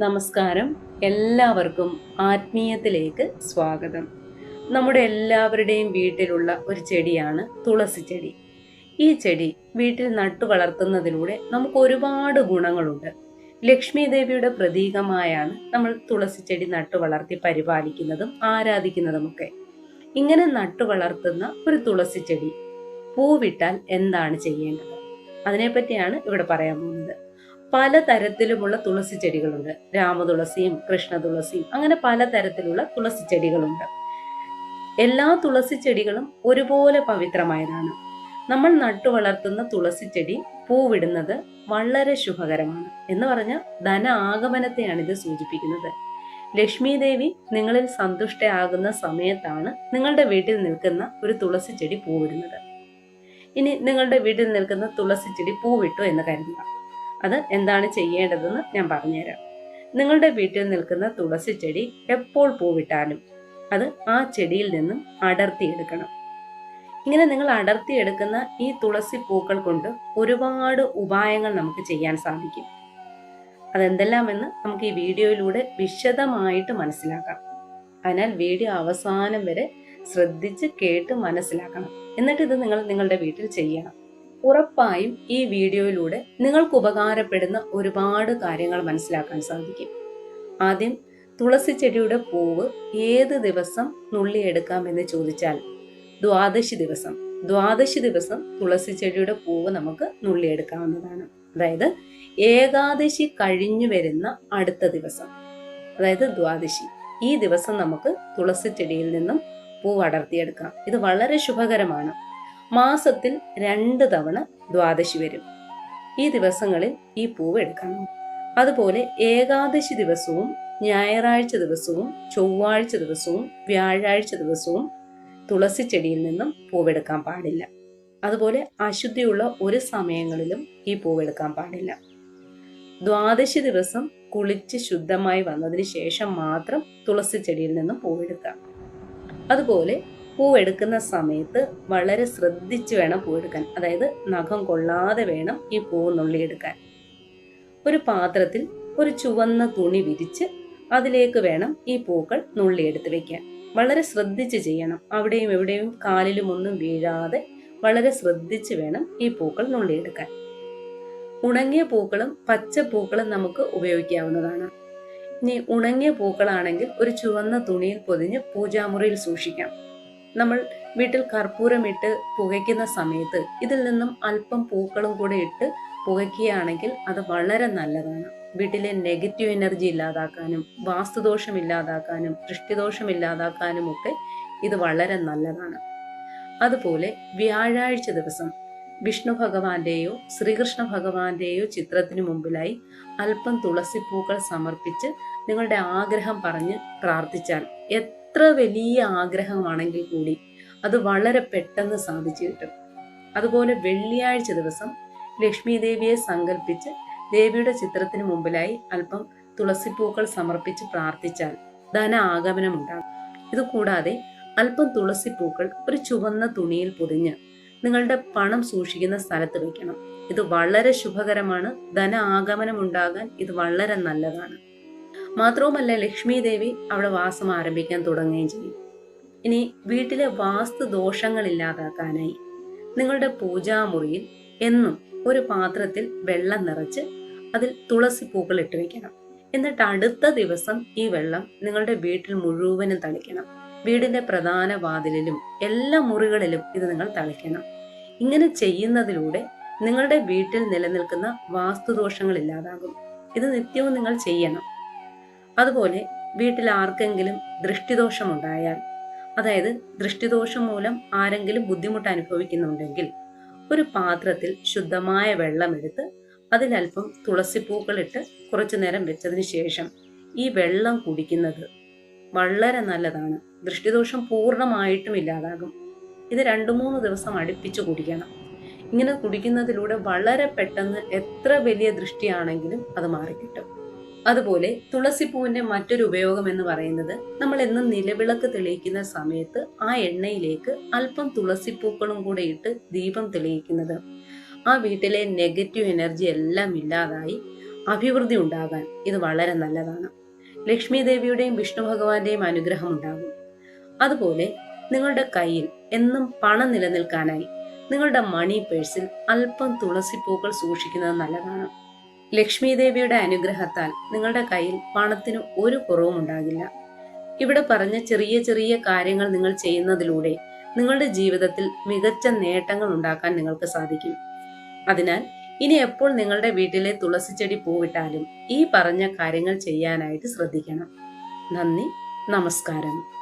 നമസ്കാരം. എല്ലാവർക്കും ആത്മീയത്തിലേക്ക് സ്വാഗതം. നമ്മുടെ എല്ലാവരുടെയും വീട്ടിലുള്ള ഒരു ചെടിയാണ് തുളസി ചെടി. ഈ ചെടി വീട്ടിൽ നട്ടു വളർത്തുന്നതിലൂടെ നമുക്ക് ഒരുപാട് ഗുണങ്ങളുണ്ട്. ലക്ഷ്മി ദേവിയുടെ പ്രതീകമായാണ് നമ്മൾ തുളസി ചെടി നട്ടു വളർത്തി പരിപാലിക്കുന്നതും ആരാധിക്കുന്നതുമൊക്കെ. ഇങ്ങനെ നട്ടു വളർത്തുന്ന ഒരു തുളസി ചെടി പൂവിട്ടാൽ എന്താണ് ചെയ്യേണ്ടത്? അതിനെപ്പറ്റിയാണ് ഇവിടെ പറയാൻ പോകുന്നത്. പലതരത്തിലുമുള്ള തുളസി ചെടികളുണ്ട്. രാമതുളസിയും കൃഷ്ണ തുളസിയും അങ്ങനെ പലതരത്തിലുള്ള തുളസി ചെടികളുണ്ട്. എല്ലാ തുളസി ചെടികളും ഒരുപോലെ പവിത്രമായതാണ്. നമ്മൾ നട്ടു വളർത്തുന്ന തുളസി ചെടി പൂവിടുന്നത് വളരെ ശുഭകരമാണ് എന്ന് പറഞ്ഞ ധന ആഗമനത്തെയാണ് ഇത് സൂചിപ്പിക്കുന്നത്. ലക്ഷ്മി ദേവി നിങ്ങളിൽ സന്തുഷ്ടയാകുന്ന സമയത്താണ് നിങ്ങളുടെ വീട്ടിൽ നിൽക്കുന്ന ഒരു തുളസി ചെടി പൂവിടുന്നത്. ഇനി നിങ്ങളുടെ വീട്ടിൽ നിൽക്കുന്ന തുളസി ചെടി പൂവിട്ടു എന്ന് കരുതുക. അത് എന്താണ് ചെയ്യേണ്ടതെന്ന് ഞാൻ പറഞ്ഞുതരാം. നിങ്ങളുടെ വീട്ടിൽ നിൽക്കുന്ന തുളസി ചെടി എപ്പോൾ പൂവിട്ടാലും അത് ആ ചെടിയിൽ നിന്നും അടർത്തിയെടുക്കണം. ഇങ്ങനെ നിങ്ങൾ അടർത്തിയെടുക്കുന്ന ഈ തുളസി പൂക്കൾ കൊണ്ട് ഒരുപാട് ഉപായങ്ങൾ നമുക്ക് ചെയ്യാൻ സാധിക്കും. അതെന്തെല്ലാമെന്ന് നമുക്ക് ഈ വീഡിയോയിലൂടെ വിശദമായിട്ട് മനസ്സിലാക്കാം. അതിനാൽ വീഡിയോ അവസാനം വരെ ശ്രദ്ധിച്ച് കേട്ട് മനസ്സിലാക്കണം. എന്നിട്ട് ഇത് നിങ്ങൾ നിങ്ങളുടെ വീട്ടിൽ ചെയ്യണം. ഉറപ്പായും ഈ വീഡിയോയിലൂടെ നിങ്ങൾക്ക് ഉപകാരപ്പെടുന്ന ഒരുപാട് കാര്യങ്ങൾ മനസ്സിലാക്കാൻ സാധിക്കും. ആദ്യം തുളസി ചെടിയുടെ പൂവ് ഏത് ദിവസം നുള്ളിയെടുക്കാം എന്ന് ചോദിച്ചാൽ ദ്വാദശി ദിവസം. ദ്വാദശി ദിവസം തുളസി ചെടിയുടെ പൂവ് നമുക്ക് നുള്ളി എടുക്കാവുന്നതാണ്. അതായത് ഏകാദശി കഴിഞ്ഞു വരുന്ന അടുത്ത ദിവസം. അതായത് ദ്വാദശി. ഈ ദിവസം നമുക്ക് തുളസി ചെടിയിൽ നിന്നും പൂവ് അടർത്തിയെടുക്കാം. ഇത് വളരെ ശുഭകരമാണ്. മാസത്തിൽ രണ്ട് തവണ ദ്വാദശി വരും. ഈ ദിവസങ്ങളിൽ ഈ പൂവ് എടുക്കണം. അതുപോലെ ഏകാദശി ദിവസവും ഞായറാഴ്ച ദിവസവും ചൊവ്വാഴ്ച ദിവസവും വ്യാഴാഴ്ച ദിവസവും തുളസി ചെടിയിൽ നിന്നും പൂവെടുക്കാൻ പാടില്ല. അതുപോലെ അശുദ്ധിയുള്ള ഒരു സമയങ്ങളിലും ഈ പൂവെടുക്കാൻ പാടില്ല. ദ്വാദശി ദിവസം കുളിച്ച് ശുദ്ധമായി വന്നതിന് ശേഷം മാത്രം തുളസി ചെടിയിൽ നിന്നും പൂവെടുക്കാം അതുപോലെ പൂവെടുക്കുന്ന സമയത്ത് വളരെ ശ്രദ്ധിച്ച് വേണം പൂവെടുക്കാൻ. അതായത് നഖം കൊള്ളാതെ വേണം ഈ പൂവ് നുള്ളിയെടുക്കാൻ ഒരു പാത്രത്തിൽ ഒരു ചുവന്ന തുണി വിരിച്ച് അതിലേക്ക് വേണം ഈ പൂക്കൾ നുള്ളിയെടുത്ത് വെക്കാൻ. വളരെ ശ്രദ്ധിച്ച് ചെയ്യണം. അവിടെയും എവിടെയും കാലിലും ഒന്നും വീഴാതെ വളരെ ശ്രദ്ധിച്ച് വേണം ഈ പൂക്കൾ നുള്ളിയെടുക്കാൻ ഉണങ്ങിയ പൂക്കളും പച്ച പൂക്കളും നമുക്ക് ഉപയോഗിക്കാവുന്നതാണ്. ഇനി ഉണങ്ങിയ പൂക്കളാണെങ്കിൽ ഒരു ചുവന്ന തുണിയിൽ പൊതിഞ്ഞ് പൂജാമുറിയിൽ സൂക്ഷിക്കാം. നമ്മൾ വീട്ടിൽ കർപ്പൂരമിട്ട് പുകയ്ക്കുന്ന സമയത്ത് ഇതിൽ നിന്നും അല്പം പൂക്കളും കൂടെ ഇട്ട് പുകയ്ക്കുകയാണെങ്കിൽ അത് വളരെ നല്ലതാണ്. വീട്ടിലെ നെഗറ്റീവ് എനർജി ഇല്ലാതാക്കാനും വാസ്തുദോഷം ഇല്ലാതാക്കാനും ദൃഷ്ടിദോഷം ഇല്ലാതാക്കാനും ഒക്കെ ഇത് വളരെ നല്ലതാണ്. അതുപോലെ വ്യാഴാഴ്ച ദിവസം വിഷ്ണു ഭഗവാന്റെയോ ശ്രീകൃഷ്ണ ഭഗവാന്റെയോ ചിത്രത്തിനു മുമ്പിലായി അല്പം തുളസിപ്പൂക്കൾ സമർപ്പിച്ച് നിങ്ങളുടെ ആഗ്രഹം പറഞ്ഞ് പ്രാർത്ഥിച്ചാൽ എത്ര വലിയ ആഗ്രഹമാണെങ്കിൽ കൂടി അത് വളരെ പെട്ടെന്ന് സാധിച്ചു കിട്ടും. അതുപോലെ വെള്ളിയാഴ്ച ദിവസം ലക്ഷ്മി ദേവിയെ സങ്കല്പിച്ച് ദേവിയുടെ ചിത്രത്തിന് മുമ്പിലായി അല്പം തുളസിപ്പൂക്കൾ സമർപ്പിച്ച് പ്രാർത്ഥിച്ചാൽ ധന ആഗമനം ഉണ്ടാകും. ഇതുകൂടാതെ അല്പം തുളസിപ്പൂക്കൾ ഒരു ചുവന്ന തുണിയിൽ പൊതിഞ്ഞ് നിങ്ങളുടെ പണം സൂക്ഷിക്കുന്ന സ്ഥലത്ത് വയ്ക്കണം ഇത് വളരെ ശുഭകരമാണ്. ധന ആഗമനം ഉണ്ടാകാൻ ഇത് വളരെ നല്ലതാണ്. മാത്രവുമല്ല ലക്ഷ്മി ദേവി അവിടെ വാസം ആരംഭിക്കാൻ തുടങ്ങുകയും ചെയ്യും. ഇനി വീട്ടിലെ വാസ്തു ദോഷങ്ങൾ ഇല്ലാതാക്കാനായി നിങ്ങളുടെ പൂജാമുറിയിൽ എന്നും ഒരു പാത്രത്തിൽ വെള്ളം നിറച്ച് അതിൽ തുളസി പൂക്കൾ ഇട്ട് വെക്കണം. എന്നിട്ട് അടുത്ത ദിവസം ഈ വെള്ളം നിങ്ങളുടെ വീട്ടിൽ മുഴുവനും തളിക്കണം. വീടിന്റെ പ്രധാന വാതിലിലും എല്ലാ മുറികളിലും ഇത് നിങ്ങൾ തളിക്കണം. ഇങ്ങനെ ചെയ്യുന്നതിലൂടെ നിങ്ങളുടെ വീട്ടിൽ നിലനിൽക്കുന്ന വാസ്തുദോഷങ്ങൾ ഇല്ലാതാകും. ഇത് നിത്യവും നിങ്ങൾ ചെയ്യണം. അതുപോലെ വീട്ടിൽ ആർക്കെങ്കിലും ദൃഷ്ടിദോഷമുണ്ടായാൽ അതായത് ദൃഷ്ടിദോഷം മൂലം ആരെങ്കിലും ബുദ്ധിമുട്ട് അനുഭവിക്കുന്നുണ്ടെങ്കിൽ ഒരു പാത്രത്തിൽ ശുദ്ധമായ വെള്ളമെടുത്ത് അതിലല്പം തുളസിപ്പൂക്കളിട്ട് കുറച്ചു നേരം വെച്ചതിന് ശേഷം ഈ വെള്ളം കുടിക്കുന്നത് വളരെ നല്ലതാണ്. ദൃഷ്ടിദോഷം പൂർണമായിട്ടും ഇല്ലാതാകും. ഇത് രണ്ടു മൂന്ന് ദിവസം അടുപ്പിച്ച് കുടിക്കണം. ഇങ്ങനെ കുടിക്കുന്നതിലൂടെ വളരെ പെട്ടെന്ന് എത്ര വലിയ ദൃഷ്ടിയാണെങ്കിലും അത് മാറിക്കിട്ടും. അതുപോലെ തുളസിപ്പൂവിന്റെ മറ്റൊരു ഉപയോഗം എന്ന് പറയുന്നത് നമ്മൾ എന്നും നിലവിളക്ക് തെളിയിക്കുന്ന സമയത്ത് ആ എണ്ണയിലേക്ക് അല്പം തുളസിപ്പൂക്കളും കൂടെ ഇട്ട് ദീപം തെളിയിക്കുന്നത്. ആ വീട്ടിലെ നെഗറ്റീവ് എനർജി എല്ലാം ഇല്ലാതായി അഭിവൃദ്ധി ഉണ്ടാകാൻ ഇത് വളരെ നല്ലതാണ്. ലക്ഷ്മി ദേവിയുടെയും വിഷ്ണു ഭഗവാന്റെയും അനുഗ്രഹം ഉണ്ടാകും. അതുപോലെ നിങ്ങളുടെ കയ്യിൽ എന്നും പണം നിലനിൽക്കാനായി നിങ്ങളുടെ മണി പേഴ്സിൽ അല്പം തുളസിപ്പൂക്കൾ സൂക്ഷിക്കുന്നത് നല്ലതാണ്. ലക്ഷ്മി ദേവിയുടെ അനുഗ്രഹത്താൽ നിങ്ങളുടെ കയ്യിൽ പണത്തിന് ഒരു കുറവും ഉണ്ടാകില്ല. ഇവിടെ പറഞ്ഞ ചെറിയ ചെറിയ കാര്യങ്ങൾ നിങ്ങൾ ചെയ്യുന്നതിലൂടെ നിങ്ങളുടെ ജീവിതത്തിൽ മികച്ച നേട്ടങ്ങൾ ഉണ്ടാക്കാൻ നിങ്ങൾക്ക് സാധിക്കും. അതിനാൽ ഇനി എപ്പോൾ നിങ്ങളുടെ വീട്ടിലെ തുളസി ചെടി പൂവിട്ടാലും ഈ പറഞ്ഞ കാര്യങ്ങൾ ചെയ്യാനായിട്ട് ശ്രദ്ധിക്കണം. നന്ദി നമസ്കാരം.